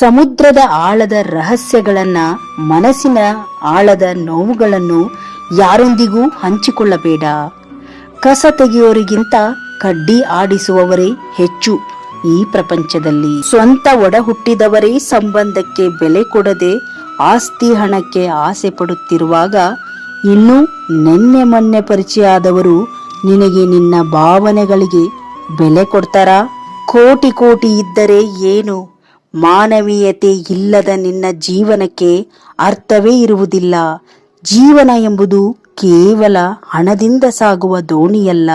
ಸಮುದ್ರದ ಆಳದ ರಹಸ್ಯಗಳನ್ನ ಮನಸ್ಸಿನ ಆಳದ ನೋವುಗಳನ್ನು ಯಾರೊಂದಿಗೂ ಹಂಚಿಕೊಳ್ಳಬೇಡ. ಕಸ ತೆಗೆಯೋರಿಗಿಂತ ಕಡ್ಡಿ ಆಡಿಸುವವರೇ ಹೆಚ್ಚು ಈ ಪ್ರಪಂಚದಲ್ಲಿ. ಸ್ವಂತ ಒಡ ಹುಟ್ಟಿದವರೇ ಸಂಬಂಧಕ್ಕೆ ಬೆಲೆ ಕೊಡದೆ ಆಸ್ತಿ ಹಣಕ್ಕೆ ಆಸೆ ಪಡುತ್ತಿರುವಾಗ ಇನ್ನು ನೆನ್ನೆ ಮೊನ್ನೆ ಪರಿಚಯ ಆದವರು ನಿನಗೆ ನಿನ್ನ ಭಾವನೆಗಳಿಗೆ ಬೆಲೆ ಕೊಡ್ತಾರಾ? ಕೋಟಿ ಕೋಟಿ ಇದ್ದರೆ ಏನು? ಮಾನವೀಯತೆ ಇಲ್ಲದ ನಿನ್ನ ಜೀವನಕ್ಕೆ ಅರ್ಥವೇ ಇರುವುದಿಲ್ಲ. ಜೀವನ ಎಂಬುದು ಕೇವಲ ಹಣದಿಂದ ಸಾಗುವ ದೋಣಿಯಲ್ಲ.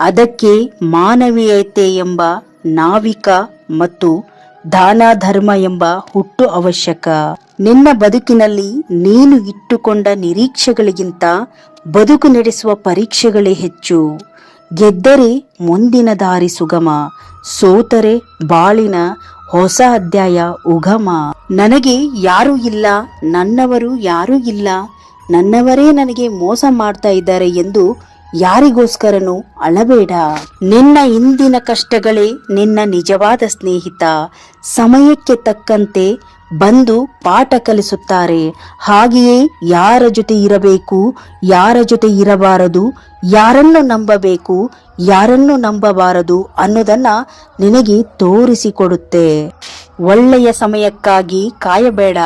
ಅದಕ್ಕೆ ಮಾನವೀಯತೆ ಎಂಬ ನಾವಿಕ ಮತ್ತು ದಾನ ಧರ್ಮ ಎಂಬ ಹುಟ್ಟು ಅವಶ್ಯಕ. ನಿನ್ನ ಬದುಕಿನಲ್ಲಿ ನೀನು ಇಟ್ಟುಕೊಂಡ ನಿರೀಕ್ಷೆಗಳಿಗಿಂತ ಬದುಕು ನಡೆಸುವ ಪರೀಕ್ಷೆಗಳೇ ಹೆಚ್ಚು. ಗೆದ್ದರೆ ಮುಂದಿನ ದಾರಿ ಸುಗಮ, ಸೋತರೆ ಬಾಳಿನ ಹೊಸ ಅಧ್ಯಾಯ ಉಗಮ. ನನಗೆ ಯಾರೂ ಇಲ್ಲ, ನನ್ನವರು ಯಾರೂ ಇಲ್ಲ, ನನ್ನವರೇ ನನಗೆ ಮೋಸ ಮಾಡ್ತಾ ಇದ್ದಾರೆ ಎಂದು ಯಾರಿಗೋಸ್ಕರನೂ ಅಳಬೇಡ. ನಿನ್ನ ಇಂದಿನ ಕಷ್ಟಗಳೇ ನಿನ್ನ ನಿಜವಾದ ಸ್ನೇಹಿತ. ಸಮಯಕ್ಕೆ ತಕ್ಕಂತೆ ಬಂದು ಪಾಠ ಕಲಿಸುತ್ತಾರೆ. ಹಾಗೆಯೇ ಯಾರ ಜೊತೆ ಇರಬೇಕು, ಯಾರ ಜೊತೆ ಇರಬಾರದು, ಯಾರನ್ನು ನಂಬಬೇಕು ಯಾರನ್ನು ನಂಬಬಾರದು ಅನ್ನೋದನ್ನ ನಿನಗೆ ತೋರಿಸಿಕೊಡುತ್ತೆ. ಒಳ್ಳೆಯ ಸಮಯಕ್ಕಾಗಿ ಕಾಯಬೇಡ.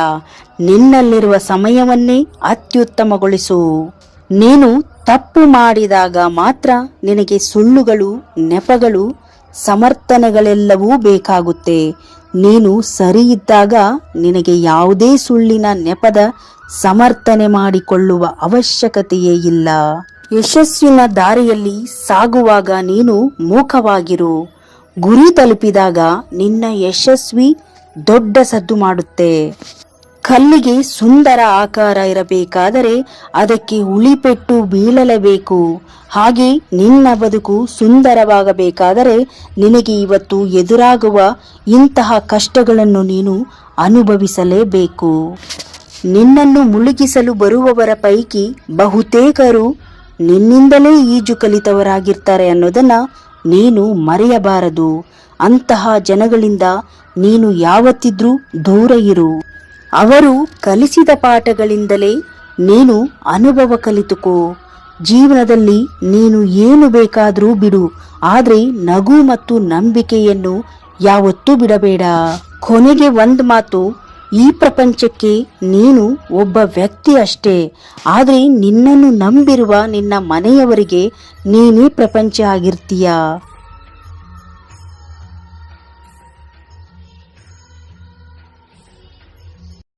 ನಿನ್ನಲ್ಲಿರುವ ಸಮಯವನ್ನೇ ಅತ್ಯುತ್ತಮಗೊಳಿಸು. ನೀನು ತಪ್ಪು ಮಾಡಿದಾಗ ಮಾತ್ರ ನಿನಗೆ ಸುಳ್ಳುಗಳು, ನೆಪಗಳು, ಸಮರ್ಥನೆಗಳೆಲ್ಲವೂ ಬೇಕಾಗುತ್ತೆ. ನೀನು ಸರಿ ಇದ್ದಾಗ ನಿನಗೆ ಯಾವುದೇ ಸುಳ್ಳಿನ ನೆಪದ ಸಮರ್ಥನೆ ಮಾಡಿಕೊಳ್ಳುವ ಅವಶ್ಯಕತೆಯೇ ಇಲ್ಲ. ಯಶಸ್ವಿನ ದಾರಿಯಲ್ಲಿ ಸಾಗುವಾಗ ನೀನು ಮೂಕವಾಗಿರು. ಗುರಿ ತಲುಪಿದಾಗ ನಿನ್ನ ಯಶಸ್ವಿ ದೊಡ್ಡ ಸದ್ದು ಮಾಡುತ್ತೆ. ಕಲ್ಲಿಗೆ ಸುಂದರ ಆಕಾರ ಇರಬೇಕಾದರೆ ಅದಕ್ಕೆ ಉಳಿಪೆಟ್ಟು ಬೀಳಲೇಬೇಕು. ಹಾಗೆ ನಿನ್ನ ಬದುಕು ಸುಂದರವಾಗಬೇಕಾದರೆ ನಿನಗೆ ಇವತ್ತು ಎದುರಾಗುವ ಇಂತಹ ಕಷ್ಟಗಳನ್ನು ನೀನು ಅನುಭವಿಸಲೇಬೇಕು. ನಿನ್ನನ್ನು ಮುಳುಗಿಸಲು ಬರುವವರ ಪೈಕಿ ಬಹುತೇಕರು ನಿನ್ನಿಂದಲೇ ಈಜು ಕಲಿತವರಾಗಿರ್ತಾರೆ ಅನ್ನೋದನ್ನ ನೀನು ಮರೆಯಬಾರದು. ಅಂತಹ ಜನಗಳಿಂದ ನೀನು ಯಾವತ್ತಿದ್ರೂ ದೂರ ಇರು. ಅವರು ಕಲಿಸಿದ ಪಾಠಗಳಿಂದಲೇ ನೀನು ಅನುಭವ ಕಲಿತುಕೋ. ಜೀವನದಲ್ಲಿ ನೀನು ಏನು ಬೇಕಾದರೂ ಬಿಡು. ಆದರೆ ನಗು ಮತ್ತು ನಂಬಿಕೆಯನ್ನು ಯಾವತ್ತೂ ಬಿಡಬೇಡ. ಕೊನೆಗೆ ಒಂದು ಮಾತು ಈ ಪ್ರಪಂಚಕ್ಕೆ ನೀನು ಒಬ್ಬ ವ್ಯಕ್ತಿ ಅಷ್ಟೇ. ಆದರೆ ನಿನ್ನನ್ನು ನಂಬಿರುವ ನಿನ್ನ ಮನೆಯವರಿಗೆ ನೀನೇ ಪ್ರಪಂಚ ಆಗಿರ್ತೀಯ?